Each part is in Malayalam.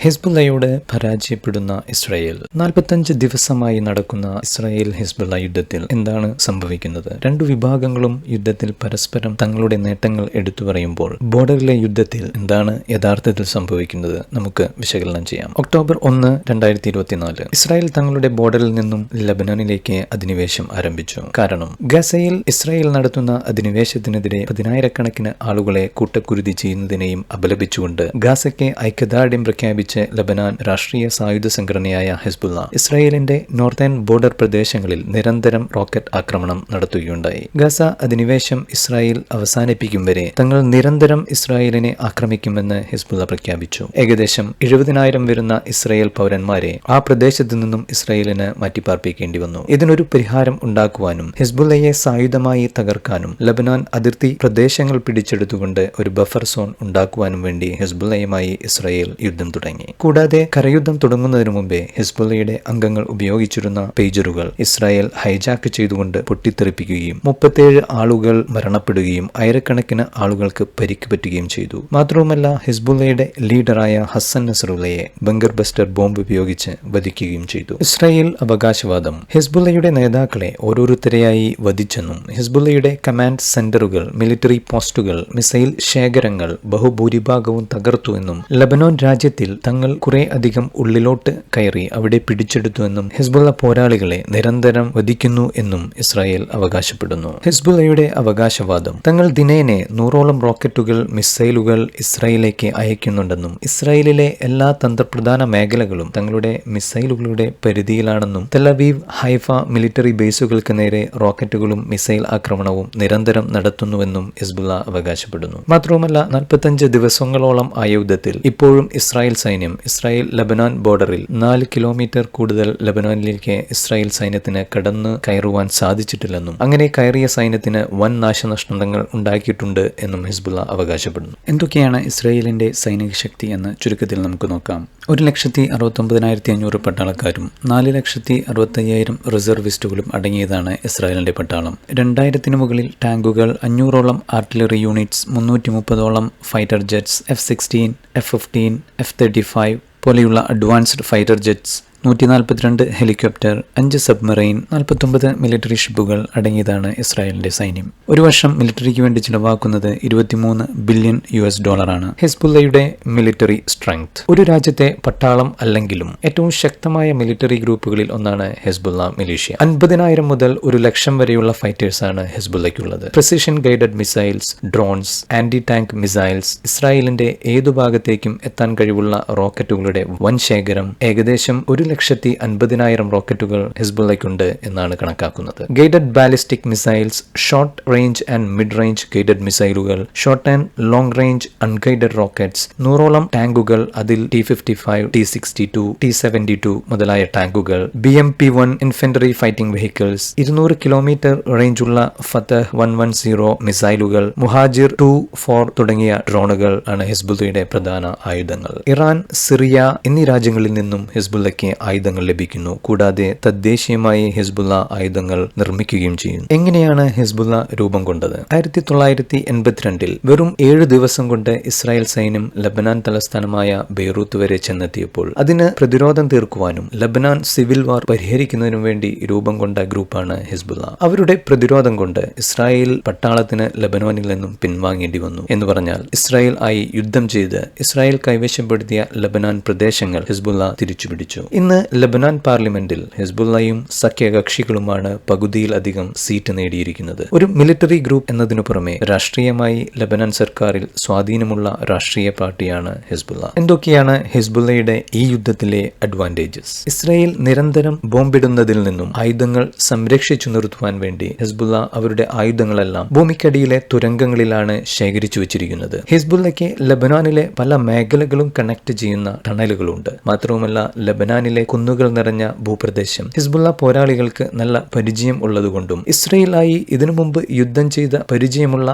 ഹിസ്ബുള്ളയോട് പരാജയപ്പെടുന്ന ഇസ്രായേൽ. നാൽപ്പത്തഞ്ച് ദിവസമായി നടക്കുന്ന ഇസ്രായേൽ ഹിസ്ബുള്ള യുദ്ധത്തിൽ എന്താണ് സംഭവിക്കുന്നത്? രണ്ടു വിഭാഗങ്ങളും യുദ്ധത്തിൽ പരസ്പരം തങ്ങളുടെ നേട്ടങ്ങൾ എടുത്തു പറയുമ്പോൾ ബോർഡറിലെ യുദ്ധത്തിൽ എന്താണ് യഥാർത്ഥത്തിൽ സംഭവിക്കുന്നത്? നമുക്ക് വിശകലനം ചെയ്യാം. ഒക്ടോബർ ഒന്ന് രണ്ടായിരത്തി ഇരുപത്തിനാല് ഇസ്രായേൽ തങ്ങളുടെ ബോർഡറിൽ നിന്നും ലബനാനിലേക്ക് അധിനിവേശം ആരംഭിച്ചു. കാരണം ഗസയിൽ ഇസ്രായേൽ നടത്തുന്ന അധിനിവേശത്തിനെതിരെ പതിനായിരക്കണക്കിന് ആളുകളെ കൂട്ടക്കുരുതി ചെയ്യുന്നതിനെയും അപലപിച്ചുകൊണ്ട് ഗാസയ്ക്ക് ഐക്യദാർഢ്യം പ്രഖ്യാപിച്ച് ലബനാൻ രാഷ്ട്രീയ സായുധ സംഘടനയായ ഹിസ്ബുള്ള ഇസ്രായേലിന്റെ നോർത്തേൺ ബോർഡർ പ്രദേശങ്ങളിൽ നിരന്തരം റോക്കറ്റ് ആക്രമണം നടത്തുകയുണ്ടായി. ഗസ അധിനിവേശം ഇസ്രായേൽ അവസാനിപ്പിക്കും വരെ തങ്ങൾ നിരന്തരം ഇസ്രായേലിനെ ആക്രമിക്കുമെന്ന് ഹിസ്ബുള്ള പ്രഖ്യാപിച്ചു. ഏകദേശം എഴുപതിനായിരം വരുന്ന ഇസ്രായേൽ പൗരന്മാരെ ആ പ്രദേശത്തു നിന്നും ഇസ്രായേലിന് മാറ്റിപ്പാർപ്പിക്കേണ്ടി വന്നു. ഇതിനൊരു പരിഹാരം ഉണ്ടാക്കുവാനും ഹിസ്ബുള്ളയെ സായുധമായി തകർക്കാനും ലബനാൻ അതിർത്തി പ്രദേശങ്ങൾ പിടിച്ചെടുത്തുകൊണ്ട് ഒരു ബഫർ സോൺ ഉണ്ടാക്കുവാനും വേണ്ടി ഹിസ്ബുള്ളയുമായി ഇസ്രായേൽ യുദ്ധം തുടങ്ങി. കൂടാതെ കരയുദ്ധം തുടങ്ങുന്നതിനു മുമ്പേ ഹിസ്ബുള്ളയുടെ അംഗങ്ങൾ ഉപയോഗിച്ചിരുന്ന പേജറുകൾ ഇസ്രായേൽ ഹൈജാക്ക് ചെയ്തുകൊണ്ട് പൊട്ടിത്തെറിപ്പിക്കുകയും മുപ്പത്തേഴ് ആളുകൾ മരണപ്പെടുകയും ആയിരക്കണക്കിന് ആളുകൾക്ക് പരിക്ക് പറ്റുകയും ചെയ്തു. മാത്രവുമല്ല ഹിസ്ബുള്ളയുടെ ലീഡറായ ഹസൻ നസറുള്ളയെ ബംഗർ ബസ്റ്റർ ബോംബ് ഉപയോഗിച്ച് വധിക്കുകയും ചെയ്തു. ഇസ്രായേൽ അവകാശവാദം ഹിസ്ബുള്ളയുടെ നേതാക്കളെ ഓരോരുത്തരെയായി വധിച്ചെന്നും ഹിസ്ബുള്ളയുടെ കമാൻഡ് സെന്ററുകൾ മിലിറ്ററി പോസ്റ്റുകൾ മിസൈൽ ശേഖരങ്ങൾ ബഹുഭൂരിഭാഗവും തകർത്തു എന്നും ലബനോൻ രാജ്യത്തിൽ തങ്ങൾ കുറെ അധികം ഉള്ളിലോട്ട് കയറി അവിടെ പിടിച്ചെടുത്തുവെന്നും ഹിസ്ബുള്ള പോരാളികളെ നിരന്തരം വധിക്കുന്നു എന്നും ഇസ്രായേൽ അവകാശപ്പെടുന്നു. ഹിസ്ബുള്ളയുടെ അവകാശവാദം തങ്ങൾ ദിനേനെ നൂറോളം റോക്കറ്റുകൾ മിസൈലുകൾ ഇസ്രായേലിലേക്ക് അയക്കുന്നുണ്ടെന്നും ഇസ്രായേലിലെ എല്ലാ തന്ത്രപ്രധാന മേഖലകളും തങ്ങളുടെ മിസൈലുകളുടെ പരിധിയിലാണെന്നും തെലവീവ് ഹൈഫ മിലിറ്ററി ബേസുകൾക്ക് നേരെ റോക്കറ്റുകളും മിസൈൽ ആക്രമണവും നിരന്തരം നടത്തുന്നുവെന്നും ഹിസ്ബുള്ള അവകാശപ്പെടുന്നു. മാത്രവുമല്ല നാൽപ്പത്തഞ്ച് ദിവസങ്ങളോളം ആയുധത്തിൽ ഇപ്പോഴും ഇസ്രായേൽ സൈന്യം ഇസ്രായേൽ ലബനാൻ ബോർഡറിൽ നാല് കിലോമീറ്റർ കൂടുതൽ ലബനാനിലേക്ക് ഇസ്രായേൽ സൈന്യത്തിന് കടന്ന് കയറുവാൻ സാധിച്ചിട്ടില്ലെന്നും അങ്ങനെ കയറിയ സൈന്യത്തിന് വൻ നാശനഷ്ടങ്ങൾ ഉണ്ടാക്കിയിട്ടുണ്ട് എന്നും ഹിസ്ബുള്ള അവകാശപ്പെടുന്നു. എന്തൊക്കെയാണ് ഇസ്രായേലിന്റെ സൈനിക ശക്തി എന്ന് ചുരുക്കത്തിൽ നമുക്ക് നോക്കാം. ഒരു ലക്ഷത്തി അറുപത്തൊമ്പതിനായിരത്തി അഞ്ഞൂറ് പട്ടാളക്കാരും നാല് ലക്ഷത്തി അറുപത്തയ്യായിരം റിസർവിസ്റ്റുകളും അടങ്ങിയതാണ് ഇസ്രായേലിന്റെ പട്ടാളം. രണ്ടായിരത്തിന് മുകളിൽ ടാങ്കുകൾ അഞ്ഞൂറോളം ആർട്ടിലറി യൂണിറ്റ്സ് മുന്നൂറ്റി മുപ്പതോളം fighter jets F sixteen F fifteen F thirty five പോലെയുള്ള അഡ്വാൻസ്ഡ് ഫൈറ്റർ ജെറ്റ്സ് നൂറ്റി നാൽപ്പത്തിരണ്ട് ഹെലികോപ്റ്റർ അഞ്ച് സബ്മറൈൻ നാൽപ്പത്തൊമ്പത് മിലിറ്ററി ഷിപ്പുകൾ അടങ്ങിയതാണ് ഇസ്രായേലിന്റെ സൈന്യം. ഒരു വർഷം മിലിറ്ററിക്ക് വേണ്ടി ചിലവാക്കുന്നത് ഇരുപത്തിമൂന്ന് ബില്യൺ യു എസ് ഡോളറാണ്. ഹെസ്ബുല്ലയുടെ മിലിറ്ററി സ്ട്രെങ്ത്. ഒരു രാജ്യത്തെ പട്ടാളം അല്ലെങ്കിലും ഏറ്റവും ശക്തമായ മിലിറ്ററി ഗ്രൂപ്പുകളിൽ ഒന്നാണ് ഹെസ്ബുല്ല മിലീഷ്യ. അൻപതിനായിരം മുതൽ ഒരു ലക്ഷം വരെയുള്ള ഫൈറ്റേഴ്സാണ് ഹെസ്ബുല്ലയ്ക്കുള്ളത് precision guided missiles drones anti tank missiles ഇസ്രായേലിന്റെ ഏതു ഭാഗത്തേക്കും എത്താൻ കഴിവുള്ള റോക്കറ്റുകളുടെ വൻ ശേഖരം ഏകദേശം ഒരു ലക്ഷത്തി അൻപതിനായിരം റോക്കറ്റുകൾ ഹിസ്ബുള്ളയ്ക്കുണ്ട് എന്നാണ് കണക്കാക്കുന്നത്. Guided ballistic missiles short range and mid range guided മിസൈലുകൾ short and long range unguided rockets നൂറോളം ടാങ്കുകൾ അതിൽ T fifty five T sixty two T seventy two മുതലായ ടാങ്കുകൾ B M P one infantry fighting vehicles ഇരുന്നൂറ് കിലോമീറ്റർ റേഞ്ചുള്ള ഫത്തഹ് വൺ വൺ സീറോ മിസൈലുകൾ മുഹാജിർ ടു ഫോർ തുടങ്ങിയ ഡ്രോണുകൾ ആണ് ഹിസ്ബുള്ളയുടെ പ്രധാന ആയുധങ്ങൾ. ഇറാൻ സിറിയ എന്നീ രാജ്യങ്ങളിൽ നിന്നും ഹിസ്ബുള്ളയ്ക്ക് ആയുധങ്ങൾ ലഭിക്കുന്നു. കൂടാതെ തദ്ദേശീയമായി ഹിസ്ബുള്ള ആയുധങ്ങൾ നിർമ്മിക്കുകയും ചെയ്യും എങ്ങനെയാണ് ഹിസ്ബുള്ള രൂപം കൊണ്ടത്? ആയിരത്തി തൊള്ളായിരത്തി എൺപത്തിരണ്ടിൽ വെറും ഏഴ് ദിവസം കൊണ്ട് ഇസ്രായേൽ സൈന്യം ലബനാൻ തലസ്ഥാനമായ ബെയ്റൂത്ത് വരെ ചെന്നെത്തിയപ്പോൾ അതിന് പ്രതിരോധം തീർക്കുവാനും ലബനാൻ സിവിൽ വാർ പരിഹരിക്കുന്നതിനും വേണ്ടി രൂപം കൊണ്ട ഗ്രൂപ്പാണ് ഹിസ്ബുള്ള. അവരുടെ പ്രതിരോധം കൊണ്ട് ഇസ്രായേൽ പട്ടാളത്തിന് ലബനോനിൽ നിന്നും പിൻവാങ്ങേണ്ടി വന്നു എന്ന് പറഞ്ഞാൽ ഇസ്രായേൽ ആയി യുദ്ധം ചെയ്ത് ഇസ്രായേൽ കൈവശപ്പെടുത്തിയ ലബനാൻ പ്രദേശങ്ങൾ ഹിസ്ബുള്ള തിരിച്ചുപിടിച്ചു. ഇന്ന് ലബനാൻ പാർലമെന്റിൽ ഹിസ്ബുള്ളയും സഖ്യകക്ഷികളുമാണ് പകുതിയിലധികം സീറ്റ് നേടിയിരിക്കുന്നത്. ഒരു മിലിറ്ററി ഗ്രൂപ്പ് എന്നതിനു പുറമെ രാഷ്ട്രീയമായി ലബനാൻ സർക്കാരിൽ സ്വാധീനമുള്ള രാഷ്ട്രീയ പാർട്ടിയാണ് ഹിസ്ബുള്ള. എന്തൊക്കെയാണ് ഹിസ്ബുള്ളയുടെ ഈ യുദ്ധത്തിലെ അഡ്വാന്റേജസ് ഇസ്രായേൽ നിരന്തരം ബോംബിടുന്നതിൽ നിന്നും ആയുധങ്ങൾ സംരക്ഷിച്ചു നിർത്തുവാൻ വേണ്ടി ഹിസ്ബുള്ള അവരുടെ ആയുധങ്ങളെല്ലാം ഭൂമിക്കടിയിലെ തുരങ്കങ്ങളിലാണ് ശേഖരിച്ചു വെച്ചിരിക്കുന്നത്. ഹിസ്ബുള്ളയ്ക്ക് ലബനാനിലെ പല മേഖലകളും കണക്ട് ചെയ്യുന്ന ടണലുകളുണ്ട്. മാത്രവുമല്ല ലബനാനിലെ ലബനാനിലെ കുന്നുകൾ നിറഞ്ഞ ഭൂപ്രദേശം. ഹിസ്ബുള്ള പോരാളികൾക്ക് നല്ല പരിചയം ഉള്ളതുകൊണ്ടും ഇസ്രയേലായി ഇതിനു മുമ്പ് യുദ്ധം ചെയ്ത പരിചയമുള്ള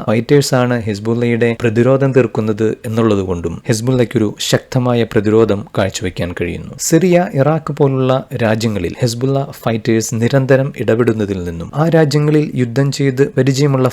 ആണ് ഹിസ്ബുള്ളയുടെ പ്രതിരോധം തീർക്കുന്നത് എന്നുള്ളതുകൊണ്ടും ഹിസ്ബുള്ളയ്ക്കൊരു ശക്തമായ പ്രതിരോധം കാഴ്ചവെക്കാൻ കഴിയുന്നു. സിറിയ ഇറാഖ് പോലുള്ള രാജ്യങ്ങളിൽ ഹിസ്ബുള്ള ഫൈറ്റേഴ്സ് നിരന്തരം ഇടപെടുന്നതിൽ നിന്നും ആ രാജ്യങ്ങളിൽ യുദ്ധം ചെയ്ത് പരിചയമുള്ള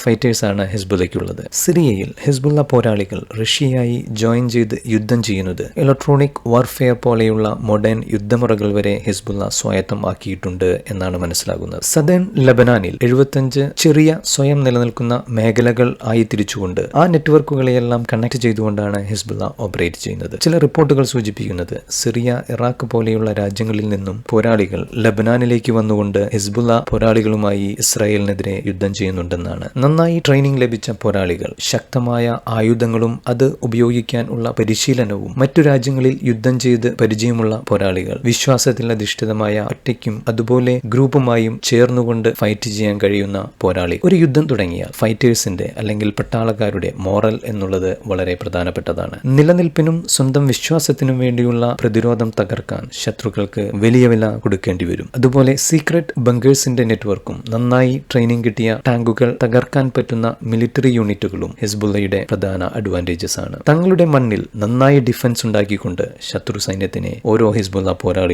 ആണ് ഹിസ്ബുള്ളയ്ക്കുള്ളത്. സിറിയയിൽ ഹിസ്ബുള്ള പോരാളികൾ റഷ്യയായി ജോയിൻ ചെയ്ത് യുദ്ധം ചെയ്യുന്നത് ഇലക്ട്രോണിക് വാർഫെയർ പോലെയുള്ള മോഡേൺ യുദ്ധമുറകൾ വരെ ഹിസ്ബുള്ള സ്വായത്തമാക്കിയിട്ടുണ്ട് എന്നാണ് മനസ്സിലാകുന്നത്. സദേൺ ലബനാനിൽ എഴുപത്തഞ്ച് ചെറിയ സ്വയം നിലനിൽക്കുന്ന മേഖലകൾ ആയി തിരിച്ചുകൊണ്ട് ആ നെറ്റ്വർക്കുകളെയെല്ലാം കണക്ട് ചെയ്തുകൊണ്ടാണ് ഹിസ്ബുള്ള ഓപ്പറേറ്റ് ചെയ്യുന്നത്. ചില റിപ്പോർട്ടുകൾ സൂചിപ്പിക്കുന്നത് സിറിയ ഇറാഖ് പോലെയുള്ള രാജ്യങ്ങളിൽ നിന്നും പോരാളികൾ ലബനാനിലേക്ക് വന്നുകൊണ്ട് ഹിസ്ബുള്ള പോരാളികളുമായി ഇസ്രായേലിനെതിരെ യുദ്ധം ചെയ്യുന്നുണ്ടെന്നാണ്. നന്നായി ട്രെയിനിങ് ലഭിച്ച പോരാളികൾ ശക്തമായ ആയുധങ്ങളും അത് ഉപയോഗിക്കാൻ ഉള്ള പരിശീലനവും മറ്റു രാജ്യങ്ങളിൽ യുദ്ധം ചെയ്ത് പരിചയമുള്ള പോരാളികൾ വിശ്വാസത്തിൽ അധിഷ്ഠിതമായ ഒറ്റയ്ക്കും അതുപോലെ ഗ്രൂപ്പുമായും ചേർന്നുകൊണ്ട് ഫൈറ്റ് ചെയ്യാൻ കഴിയുന്ന പോരാളി. ഒരു യുദ്ധം തുടങ്ങിയ ഫൈറ്റേഴ്സിന്റെ അല്ലെങ്കിൽ പട്ടാളക്കാരുടെ മോറൽ എന്നുള്ളത് വളരെ പ്രധാനപ്പെട്ടതാണ്. നിലനിൽപ്പിനും സ്വന്തം വിശ്വാസത്തിനും വേണ്ടിയുള്ള പ്രതിരോധം തകർക്കാൻ ശത്രുക്കൾക്ക് വലിയ വില കൊടുക്കേണ്ടി വരും. അതുപോലെ സീക്രട്ട് ബങ്കേഴ്സിന്റെ നെറ്റ്വർക്കും നന്നായി ട്രെയിനിങ് കിട്ടിയ ടാങ്കുകൾ തകർക്കാൻ പറ്റുന്ന മിലിറ്ററി യൂണിറ്റുകളും ഹിസ്ബുള്ളയുടെ പ്രധാന അഡ്വാന്റേജസ് ആണ്. തങ്ങളുടെ മണ്ണിൽ നന്നായി ഡിഫൻസ് ഉണ്ടാക്കിക്കൊണ്ട് ശത്രു സൈന്യത്തിനെ ഓരോ ഹിസ്ബുള്ള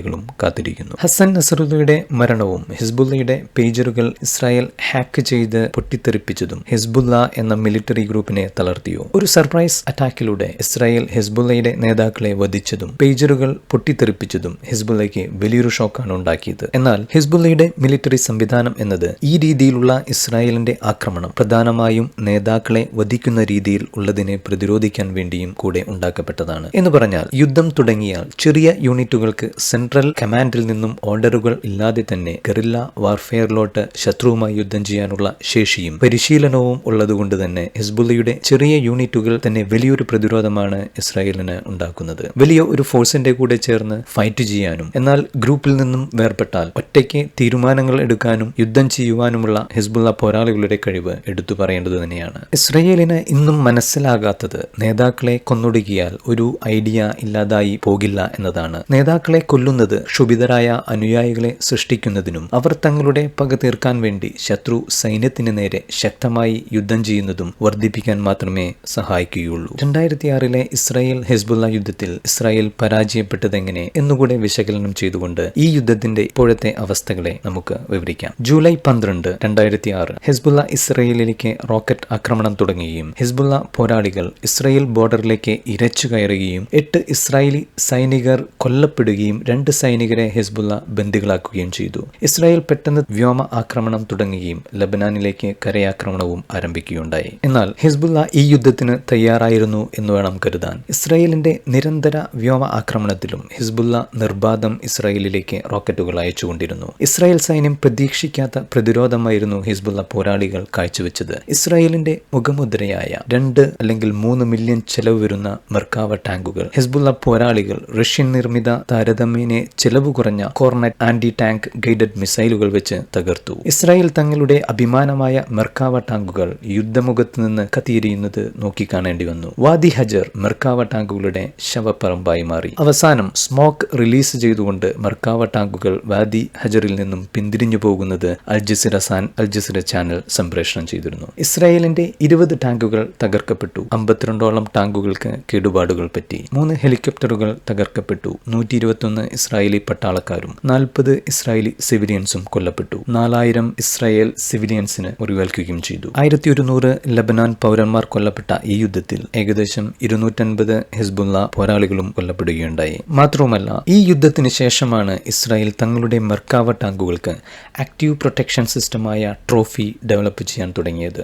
പോരാളികളും കാത്തിരിക്കുന്നു. ഹസൻ നസറുദ്ദയുടെ മരണവും ഹിസ്ബുള്ളയുടെ പേജറുകൾ ഇസ്രായേൽ ഹാക്ക് ചെയ്ത് പൊട്ടിത്തെറിപ്പിച്ചതും ഹിസ്ബുള്ള എന്ന മിലിറ്ററി ഗ്രൂപ്പിനെ തളർത്തിയോ? ഒരു സർപ്രൈസ് അറ്റാക്കിലൂടെ ഇസ്രായേൽ ഹിസ്ബുള്ളയുടെ നേതാക്കളെ വധിച്ചതും പേജറുകൾ പൊട്ടിത്തെറിപ്പിച്ചതും ഹിസ്ബുള്ളയ്ക്ക് വലിയൊരു ഷോക്കാണ് ഉണ്ടാക്കിയത്. എന്നാൽ ഹിസ്ബുള്ളയുടെ മിലിറ്ററി സംവിധാനം എന്നത് ഈ രീതിയിലുള്ള ഇസ്രായേലിന്റെ ആക്രമണം പ്രധാനമായും നേതാക്കളെ വധിക്കുന്ന രീതിയിൽ ഉള്ളതിനെ പ്രതിരോധിക്കാൻ വേണ്ടിയും കൂടെ ഉണ്ടാക്കപ്പെട്ടതാണ്. എന്ന് പറഞ്ഞാൽ യുദ്ധം തുടങ്ങിയാൽ ചെറിയ യൂണിറ്റുകൾക്ക് സെൻട്രൽ കമാൻഡിൽ നിന്നും ഓർഡറുകൾ ഇല്ലാതെ തന്നെ ഗറില്ല വാർഫെയറിലോട്ട് ശത്രുവുമായി യുദ്ധം ചെയ്യാനുള്ള ശേഷിയും പരിശീലനവും ഉള്ളതുകൊണ്ട് തന്നെ ഹിസ്ബുള്ളയുടെ ചെറിയ യൂണിറ്റുകൾ തന്നെ വലിയൊരു പ്രതിരോധമാണ് ഇസ്രായേലിന് ഉണ്ടാക്കുന്നത്. വലിയ ഒരു ഫോഴ്സിന്റെ കൂടെ ചേർന്ന് ഫൈറ്റ് ചെയ്യാനും എന്നാൽ ഗ്രൂപ്പിൽ നിന്നും വേർപെട്ടാൽ ഒറ്റയ്ക്ക് തീരുമാനങ്ങൾ എടുക്കാനും യുദ്ധം ചെയ്യുവാനുമുള്ള ഹിസ്ബുള്ള പോരാളികളുടെ കഴിവ് എടുത്തു പറയേണ്ടത് തന്നെയാണ്. ഇസ്രയേലിന് ഇന്നും മനസ്സിലാകാത്തത് നേതാക്കളെ കൊന്നൊടുക്കിയാൽ ഒരു ഐഡിയ ഇല്ലാതായി പോകില്ല എന്നതാണ്. നേതാക്കളെ കൊല്ലുന്നത് ക്ഷുഭിതരായ അനുയായികളെ സൃഷ്ടിക്കുന്നതിനും അവർ തങ്ങളുടെ പക തീർക്കാൻ വേണ്ടി ശത്രു സൈന്യത്തിന് നേരെ ശക്തമായി യുദ്ധം ചെയ്യുന്നതും വർദ്ധിപ്പിക്കാൻ മാത്രമേ സഹായിക്കുകയുള്ളൂ. രണ്ടായിരത്തി ആറിലെ ഇസ്രായേൽ ഹിസ്ബുല്ല യുദ്ധത്തിൽ ഇസ്രായേൽ പരാജയപ്പെട്ടതെങ്ങനെ എന്നുകൂടെ വിശകലനം ചെയ്തുകൊണ്ട് ഈ യുദ്ധത്തിന്റെ ഇപ്പോഴത്തെ അവസ്ഥകളെ നമുക്ക് വിവരിക്കാം. ജൂലൈ പന്ത്രണ്ട് രണ്ടായിരത്തി ആറ് ഹിസ്ബുള്ള ഇസ്രായേലിലേക്ക് റോക്കറ്റ് ആക്രമണം തുടങ്ങുകയും ഹിസ്ബുള്ള പോരാളികൾ ഇസ്രായേൽ ബോർഡറിലേക്ക് ഇരച്ചു കയറുകയും എട്ട് ഇസ്രായേലി സൈനികർ കൊല്ലപ്പെടുകയും രണ്ട് സൈനികരെ ഹിസ്ബുള്ള ബന്ദികളാക്കുകയും ചെയ്തു. ഇസ്രായേൽ പെട്ടെന്ന് വ്യോമ ആക്രമണം തുടങ്ങുകയും ലബനാനിലേക്ക് കരയാക്രമണവും ആരംഭിക്കുകയുണ്ടായി. എന്നാൽ ഹിസ്ബുള്ള ഈ യുദ്ധത്തിന് തയ്യാറായിരുന്നു എന്ന് വേണം കരുതാൻ. ഇസ്രായേലിന്റെ നിരന്തര വ്യോമ ആക്രമണത്തിലും ഹിസ്ബുള്ള നിർബാധം ഇസ്രായേലിലേക്ക് റോക്കറ്റുകൾ അയച്ചുകൊണ്ടിരുന്നു. ഇസ്രായേൽ സൈന്യം പ്രതീക്ഷിക്കാത്ത പ്രതിരോധമായിരുന്നു ഹിസ്ബുള്ള പോരാളികൾ കാഴ്ചവെച്ചത്. ഇസ്രായേലിന്റെ മുഖമുദ്രയായ രണ്ട് അല്ലെങ്കിൽ മൂന്ന് മില്യൺ ചെലവ് വരുന്ന മെർക്കാവ ടാങ്കുകൾ ഹിസ്ബുള്ള പോരാളികൾ റഷ്യൻ നിർമ്മിത താരതമ്യേനെ ചെലവ് കുറഞ്ഞ കോർണറ്റ് ആന്റി ടാങ്ക് ഗൈഡഡ് മിസൈലുകൾ വെച്ച് തകർത്തു. ഇസ്രായേൽ തങ്ങളുടെ അഭിമാനമായ മെർക്കാവ ടാങ്കുകൾ യുദ്ധമുഖത്ത് നിന്ന് കത്തിയെരിയുന്നത് നോക്കിക്കാണേണ്ടി വന്നു. വാദി ഹജർ മെർക്കാവ ടാങ്കുകളുടെ ശവപ്പറമ്പായി മാറി. അവസാനം സ്മോക്ക് റിലീസ് ചെയ്തുകൊണ്ട് മെർക്കാവ ടാങ്കുകൾ വാദി ഹജറിൽ നിന്നും പിന്തിരിഞ്ഞു പോകുന്നത് അൽജസിര സാൻ അൽജസിര ചാനൽ സംപ്രേഷണം ചെയ്തിരുന്നു. ഇസ്രായേലിന്റെ ഇരുപത് ടാങ്കുകൾ തകർക്കപ്പെട്ടു. അമ്പത്തിരണ്ടോളം ടാങ്കുകൾക്ക് കേടുപാടുകൾ പറ്റി. മൂന്ന് ഹെലികോപ്റ്ററുകൾ തകർക്കപ്പെട്ടു. നൂറ്റി ഇരുപത്തൊന്ന് ഇസ്രായേലി പട്ടാളക്കാരും നാൽപ്പത് ഇസ്രായേലി സിവിലിയൻസും കൊല്ലപ്പെട്ടു. നാലായിരം ഇസ്രായേൽ സിവിലിയൻസിന് മുറിവേൽക്കുകയും ചെയ്തു. ആയിരത്തി ഒരുന്നൂറ് ലബനാൻ പൗരന്മാർ കൊല്ലപ്പെട്ട ഈ യുദ്ധത്തിൽ ഏകദേശം ഇരുന്നൂറ്റൻപത് ഹിസ്ബുള്ള പോരാളികളും കൊല്ലപ്പെടുകയുണ്ടായി. മാത്രവുമല്ല ഈ യുദ്ധത്തിന് ശേഷമാണ് ഇസ്രായേൽ തങ്ങളുടെ മെർക്കാവ ടാങ്കുകൾക്ക് ആക്റ്റീവ് പ്രൊട്ടക്ഷൻ സിസ്റ്റമായ ട്രോഫി ഡെവലപ്പ് ചെയ്യാൻ തുടങ്ങിയത്.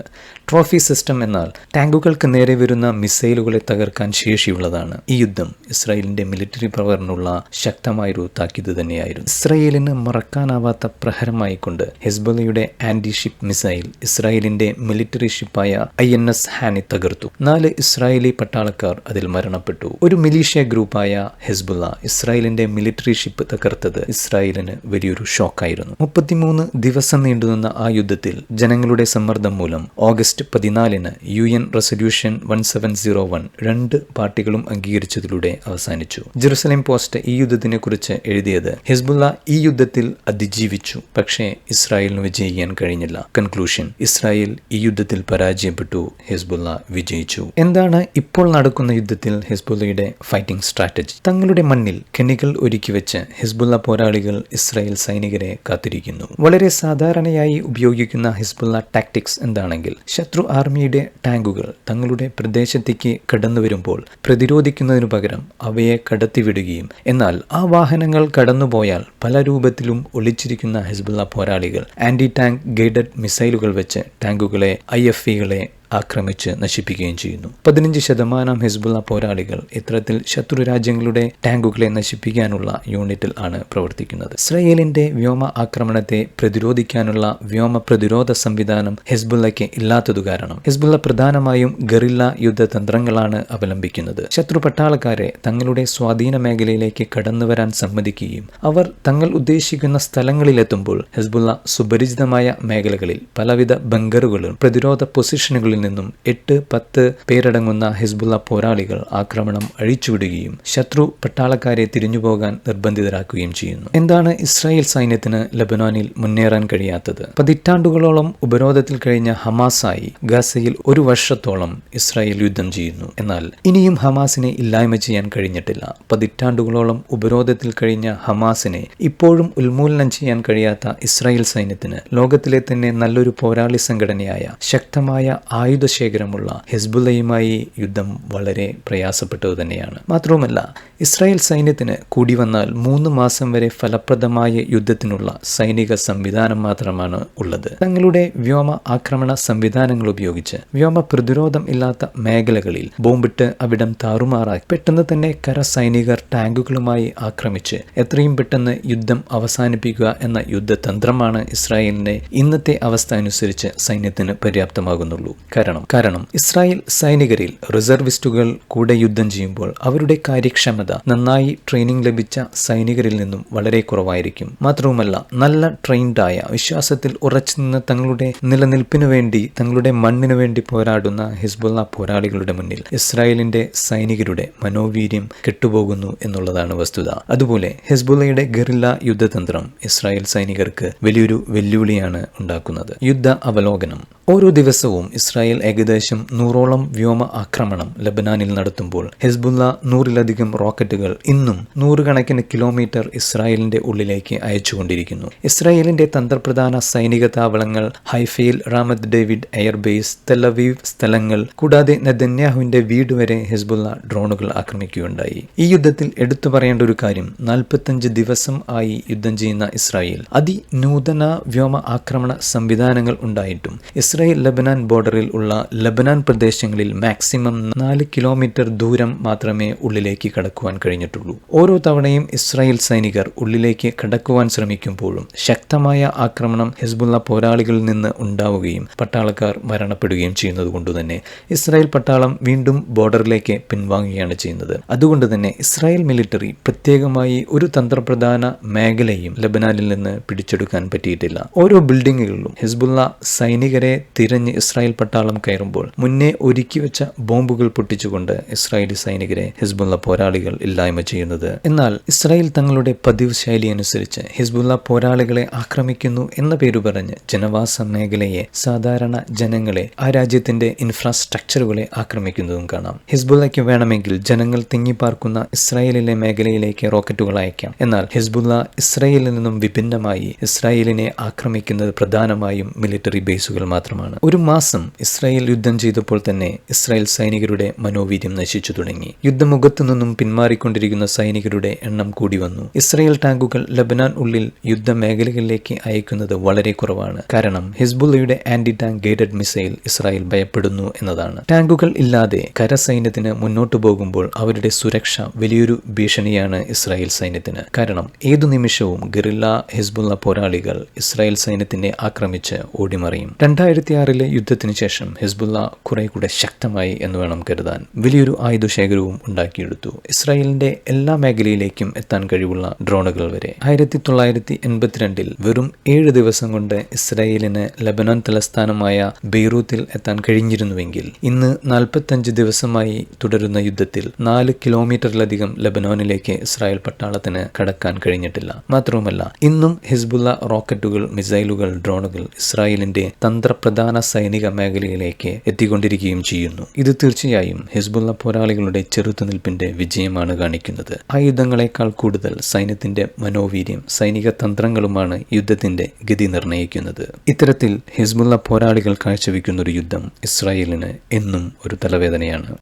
ട്രോഫി സിസ്റ്റം എന്നാൽ ടാങ്കുകൾക്ക് നേരെ വരുന്ന മിസൈലുകളെ തകർക്കാൻ ശേഷിയുള്ളതാണ്. ഈ യുദ്ധം ഇസ്രായേലിന്റെ മിലിറ്ററി പവറിനുള്ള ശക്തമായൊരു താക്കീത് തന്നെയായിരുന്നു. ഇസ്രായേലിന് മറക്കാനാവാത്ത പ്രഹരമായിക്കൊണ്ട് ഹെസ്ബലയുടെ ആന്റി ഷിപ്പ് മിസൈൽ ഇസ്രായേലിന്റെ മിലിറ്ററി ഷിപ്പായ ഐ എൻ എസ് ഹാനി തകർത്തു. നാല് ഇസ്രായേലി പട്ടാളക്കാർ അതിൽ മരണപ്പെട്ടു. ഒരു മിലീഷ്യ ഗ്രൂപ്പായ ഹെസ്ബുള്ള ഇസ്രായേലിന്റെ മിലിറ്ററി ഷിപ്പ് തകർത്തത് ഇസ്രായേലിന് വലിയൊരു ഷോക്കായിരുന്നു. മുപ്പത്തിമൂന്ന് ദിവസം നീണ്ടുനിന്ന ആ യുദ്ധത്തിൽ ജനങ്ങളുടെ സമ്മർദ്ദം മൂലം ഓഗസ്റ്റ് ഓഗസ്റ്റ് പതിനാലിന് U N resolution one seven zero one രണ്ട് പാർട്ടികളും അംഗീകരിച്ചതിലൂടെ അവസാനിച്ചു. ജെറുസലേം പോസ്റ്റ് ഈ യുദ്ധത്തിനെ കുറിച്ച് എഴുതിയത് ഹിസ്ബുള്ള ഈ യുദ്ധത്തിൽ അതിജീവിച്ചു പക്ഷേ ഇസ്രായേലിന് വിജയിക്കാൻ കഴിഞ്ഞില്ല. കൺക്ലൂഷൻ ഇസ്രായേൽ ഈ യുദ്ധത്തിൽ പരാജയപ്പെട്ടു ഹിസ്ബുള്ള വിജയിച്ചു. എന്താണ് ഇപ്പോൾ നടക്കുന്ന യുദ്ധത്തിൽ ഹിസ്ബുള്ളയുടെ ഫൈറ്റിംഗ് സ്ട്രാറ്റജി തങ്ങളുടെ മണ്ണിൽ കെണികൾ ഒരുക്കി വെച്ച് ഹിസ്ബുള്ള പോരാളികൾ ഇസ്രായേൽ സൈനികരെ കാത്തിരിക്കുന്നു. വളരെ സാധാരണയായി ഉപയോഗിക്കുന്ന ഹിസ്ബുള്ള ടാക്ടിക്സ് എന്താണെങ്കിൽ ശത്രു ആർമിയുടെ ടാങ്കുകൾ തങ്ങളുടെ പ്രദേശത്തേക്ക് കടന്നു വരുമ്പോൾ പ്രതിരോധിക്കുന്നതിനു പകരം അവയെ കടത്തിവിടുകയും എന്നാൽ ആ വാഹനങ്ങൾ കടന്നുപോയാൽ പല രൂപത്തിലും ഒളിച്ചിരിക്കുന്ന ഹിസ്ബുള്ള പോരാളികൾ ആന്റി ടാങ്ക് ഗൈഡഡ് മിസൈലുകൾ വെച്ച് ടാങ്കുകളെ ഐ എഫ് ഇകളെ ആക്രമിച്ച് നശിപ്പിക്കുകയും ചെയ്യുന്നു. പതിനഞ്ച് ശതമാനം ഹിസ്ബുള്ള പോരാളികൾ ഇത്തരത്തിൽ ശത്രു രാജ്യങ്ങളുടെ ടാങ്കുകളെ നശിപ്പിക്കാനുള്ള യൂണിറ്റിൽ ആണ് പ്രവർത്തിക്കുന്നത്. ഇസ്രയേലിന്റെ വ്യോമ ആക്രമണത്തെ പ്രതിരോധിക്കാനുള്ള വ്യോമ പ്രതിരോധ സംവിധാനം ഹിസ്ബുള്ളയ്ക്ക് ഇല്ലാത്തതു കാരണം ഹിസ്ബുള്ള പ്രധാനമായും ഗറില്ല യുദ്ധതന്ത്രങ്ങളാണ് അവലംബിക്കുന്നത്. ശത്രു പട്ടാളക്കാരെ തങ്ങളുടെ സ്വാധീന മേഖലയിലേക്ക് കടന്നുവരാൻ സമ്മതിക്കുകയും അവർ തങ്ങൾ ഉദ്ദേശിക്കുന്ന സ്ഥലങ്ങളിലെത്തുമ്പോൾ ഹിസ്ബുള്ള സുപരിചിതമായ മേഖലകളിൽ പലവിധ ബങ്കറുകളും പ്രതിരോധ പൊസിഷനുകളിൽ നിന്നും എട്ട് പത്ത് പേരടങ്ങുന്ന ഹിസ്ബുള്ള പോരാളികൾ ആക്രമണം അഴിച്ചുവിടുകയും ശത്രു പട്ടാളക്കാരെ തിരിഞ്ഞുപോകാൻ നിർബന്ധിതരാക്കുകയും ചെയ്യുന്നു. എന്താണ് ഇസ്രായേൽ സൈന്യത്തിന് ലബനോനിൽ മുന്നേറാൻ കഴിയാത്തത്? പതിറ്റാണ്ടുകളോളം ഉപരോധത്തിൽ കഴിഞ്ഞ ഹമാസായി ഗാസയിൽ ഒരു വർഷത്തോളം ഇസ്രായേൽ യുദ്ധം ചെയ്യുന്നു. എന്നാൽ ഇനിയും ഹമാസിനെ ഇല്ലായ്മ ചെയ്യാൻ കഴിഞ്ഞിട്ടില്ല. പതിറ്റാണ്ടുകളോളം ഉപരോധത്തിൽ കഴിഞ്ഞ ഹമാസിനെ ഇപ്പോഴും ഉന്മൂലനം ചെയ്യാൻ കഴിയാത്ത ഇസ്രായേൽ സൈന്യത്തിന് ലോകത്തിലെ തന്നെ നല്ലൊരു പോരാളി സംഘടനയായ ശക്തമായ ആയുധശേഖരമുള്ള ഹെസ്ബുല്ലയുമായി യുദ്ധം വളരെ പ്രയാസപ്പെട്ടത് തന്നെയാണ്. മാത്രവുമല്ല ഇസ്രായേൽ സൈന്യത്തിന് കൂടി വന്നാൽ മൂന്ന് മാസം വരെ ഫലപ്രദമായ യുദ്ധത്തിനുള്ള സൈനിക സംവിധാനം മാത്രമാണ് ഉള്ളത്. തങ്ങളുടെ വ്യോമ ആക്രമണ സംവിധാനങ്ങൾ ഉപയോഗിച്ച് വ്യോമ പ്രതിരോധം ഇല്ലാത്ത മേഖലകളിൽ ബോംബിട്ട് അവിടം താറുമാറാക്കി പെട്ടെന്ന് തന്നെ കര സൈനികർ ടാങ്കുകളുമായി ആക്രമിച്ച് എത്രയും പെട്ടെന്ന് യുദ്ധം അവസാനിപ്പിക്കുക എന്ന യുദ്ധതന്ത്രമാണ് ഇസ്രായേലിന്റെ ഇന്നത്തെ അവസ്ഥ അനുസരിച്ച് സൈന്യത്തിന് പര്യാപ്തമാകുന്നുള്ളൂ. കാരണം കാരണം ഇസ്രായേൽ സൈനികരിൽ റിസർവിസ്റ്റുകൾ കൂടെ യുദ്ധം ചെയ്യുമ്പോൾ അവരുടെ കാര്യക്ഷമത നന്നായി ട്രെയിനിങ് ലഭിച്ച സൈനികരിൽ നിന്നും വളരെ കുറവായിരിക്കും. മാത്രവുമല്ല നല്ല ട്രെയിൻഡായ വിശ്വാസത്തിൽ ഉറച്ചു നിന്ന് തങ്ങളുടെ നിലനിൽപ്പിനു വേണ്ടി തങ്ങളുടെ മണ്ണിനു വേണ്ടി പോരാടുന്ന ഹിസ്ബുള്ള പോരാളികളുടെ മുന്നിൽ ഇസ്രായേലിന്റെ സൈനികരുടെ മനോവീര്യം കെട്ടുപോകുന്നു എന്നുള്ളതാണ് വസ്തുത. അതുപോലെ ഹിസ്ബുള്ളയുടെ ഗറില്ല യുദ്ധതന്ത്രം ഇസ്രായേൽ സൈനികർക്ക് വലിയൊരു വെല്ലുവിളിയാണ് ഉണ്ടാക്കുന്നത്. യുദ്ധ അവലോകനം. ഓരോ ദിവസവും ഇസ്രായേൽ ഏകദേശം നൂറോളം വ്യോമ ആക്രമണം ലബനാനിൽ നടത്തുമ്പോൾ ഹിസ്ബുല്ല നൂറിലധികം റോക്കറ്റുകൾ ഇന്നും നൂറുകണക്കിന് കിലോമീറ്റർ ഇസ്രായേലിന്റെ ഉള്ളിലേക്ക് അയച്ചുകൊണ്ടിരിക്കുന്നു. ഇസ്രായേലിന്റെ തന്ത്രപ്രധാന സൈനിക താവളങ്ങൾ ഹൈഫയിൽ റാമത് ഡേവിഡ് എയർബേസ് തെലവീവ് സ്ഥലങ്ങൾ കൂടാതെ നെതന്യാഹുവിന്റെ വീട് വരെ ഹിസ്ബുല്ല ഡ്രോണുകൾ ആക്രമിക്കുകയുണ്ടായി. ഈ യുദ്ധത്തിൽ എടുത്തു പറയേണ്ട ഒരു കാര്യം നാൽപ്പത്തഞ്ച് ദിവസം ആയി യുദ്ധം ചെയ്യുന്ന ഇസ്രായേൽ. അതിനൂതന വ്യോമ ആക്രമണ സംവിധാനങ്ങൾ ഉണ്ടായിട്ടും ഇസ്രായേൽ ലബനാൻ ബോർഡറിൽ ഉള്ള ലബനാൻ പ്രദേശങ്ങളിൽ മാക്സിമം നാല് കിലോമീറ്റർ ദൂരം മാത്രമേ ഉള്ളിലേക്ക് കടക്കുവാൻ കഴിഞ്ഞിട്ടുള്ളൂ. ഓരോ തവണയും ഇസ്രായേൽ സൈനികർ ഉള്ളിലേക്ക് കടക്കുവാൻ ശ്രമിക്കുമ്പോഴും ശക്തമായ ആക്രമണം ഹിസ്ബുള്ള പോരാളികളിൽ നിന്ന് ഉണ്ടാവുകയും പട്ടാളക്കാർ മരണപ്പെടുകയും ചെയ്യുന്നത് കൊണ്ടുതന്നെ ഇസ്രായേൽ പട്ടാളം വീണ്ടും ബോർഡറിലേക്ക് പിൻവാങ്ങുകയാണ് ചെയ്യുന്നത്. അതുകൊണ്ട് തന്നെ ഇസ്രായേൽ മിലിറ്ററി പ്രത്യേകമായി ഒരു തന്ത്രപ്രധാന മേഖലയും ലബനാനിൽ നിന്ന് പിടിച്ചെടുക്കാൻ പറ്റിയിട്ടില്ല. ഓരോ ബിൽഡിങ്ങുകളിലും ഹിസ്ബുള്ള സൈനികരെ തിരഞ്ഞ് ഇസ്രായേൽ പട്ടാളം കയറുമ്പോൾ മുന്നേ ഒരുക്കി വെച്ച ബോംബുകൾ പൊട്ടിച്ചുകൊണ്ട് ഇസ്രായേലി സൈനികരെ ഹിസ്ബുള്ള പോരാളികൾ ഇല്ലായ്മ ചെയ്യുന്നത്. എന്നാൽ ഇസ്രായേൽ തങ്ങളുടെ പതിവ് ശൈലി അനുസരിച്ച് ഹിസ്ബുള്ള പോരാളികളെ ആക്രമിക്കുന്നു എന്ന പേരു പറഞ്ഞ് ജനവാസ മേഖലയെ സാധാരണ ജനങ്ങളെ ആ രാജ്യത്തിന്റെ ഇൻഫ്രാസ്ട്രക്ചറുകളെ ആക്രമിക്കുന്നതും കാണാം. ഹിസ്ബുള്ളയ്ക്ക് വേണമെങ്കിൽ ജനങ്ങൾ തിങ്ങിപ്പാർക്കുന്ന ഇസ്രായേലിലെ മേഖലയിലേക്ക് റോക്കറ്റുകൾ അയക്കാം. എന്നാൽ ഹിസ്ബുള്ള ഇസ്രായേലിൽ നിന്നും വിഭിന്നമായി ഇസ്രായേലിനെ ആക്രമിക്കുന്നത് പ്രധാനമായും മിലിറ്ററി ബേസുകൾ മാത്രമാണ്. ഒരു മാസം ഇസ്രായേൽ യുദ്ധം ചെയ്തപ്പോൾ തന്നെ ഇസ്രായേൽ സൈനികരുടെ മനോവീര്യം നശിച്ചു തുടങ്ങി. യുദ്ധമുഖത്തു നിന്നും പിന്മാറിക്കൊണ്ടിരിക്കുന്ന സൈനികരുടെ എണ്ണം കൂടി വന്നു. ഇസ്രായേൽ ടാങ്കുകൾ ലബനാൻ ഉള്ളിൽ യുദ്ധ മേഖലകളിലേക്ക് അയക്കുന്നത് വളരെ കുറവാണ്. കാരണം ഹിസ്ബുള്ളയുടെ anti tank guided missile Israel ഭയപ്പെടുന്നു എന്നതാണ്. ടാങ്കുകൾ ഇല്ലാതെ കരസൈന്യത്തിന് മുന്നോട്ടു പോകുമ്പോൾ അവരുടെ സുരക്ഷ വലിയൊരു ഭീഷണിയാണ് ഇസ്രായേൽ സൈന്യത്തിന്. കാരണം ഏതു നിമിഷവും ഗറില്ല ഹിസ്ബുള്ള പോരാളികൾ ഇസ്രായേൽ സൈന്യത്തിനെ ആക്രമിച്ച് ഓടിമറിയും. രണ്ടായിരത്തി ആറിലെ യുദ്ധത്തിന് ശേഷം ശേഷം ഹിസ്ബുല്ല കുറെ കൂടെ ശക്തമായി എന്ന് വേണം കരുതാൻ. വലിയൊരു ആയുധശേഖരവും ഉണ്ടാക്കിയെടുത്തു. ഇസ്രായേലിന്റെ എല്ലാ മേഖലയിലേക്കും എത്താൻ കഴിവുള്ള ഡ്രോണുകൾ വരെ. ആയിരത്തി തൊള്ളായിരത്തി എൺപത്തിരണ്ടിൽ വെറും ഏഴ് ദിവസം കൊണ്ട് ഇസ്രായേലിന് ലബനാൻ തലസ്ഥാനമായ ബെയ്റൂത്തിൽ എത്താൻ കഴിഞ്ഞിരുന്നുവെങ്കിൽ ഇന്ന് നാൽപ്പത്തഞ്ച് ദിവസമായി തുടരുന്ന യുദ്ധത്തിൽ നാല് കിലോമീറ്ററിലധികം ലബനോനിലേക്ക് ഇസ്രായേൽ പട്ടാളത്തിന് കടക്കാൻ കഴിഞ്ഞിട്ടില്ല. മാത്രവുമല്ല ഇന്നും ഹിസ്ബുല്ല റോക്കറ്റുകൾ മിസൈലുകൾ ഡ്രോണുകൾ ഇസ്രായേലിന്റെ തന്ത്രപ്രധാന സൈനിക മേഖലയിലേക്ക് എത്തിക്കൊണ്ടിരിക്കുകയും ചെയ്യുന്നു. ഇത് തീർച്ചയായും ഹിസ്ബുല്ല പോരാളികളുടെ ചെറുത്തുനിൽപ്പിന്റെ വിജയമാണ് കാണിക്കുന്നത്. ആയുധങ്ങളെക്കാൾ കൂടുതൽ സൈന്യത്തിന്റെ മനോവീര്യം സൈനിക തന്ത്രങ്ങളുമാണ് യുദ്ധത്തിന്റെ ഗതി നിർണയിക്കുന്നത്. ഇത്തരത്തിൽ ഹിസ്ബുള്ള പോരാളികൾ കാഴ്ചവെക്കുന്ന ഒരു യുദ്ധം ഇസ്രായേലിന് എന്നും ഒരു തലവേദനയാണ്.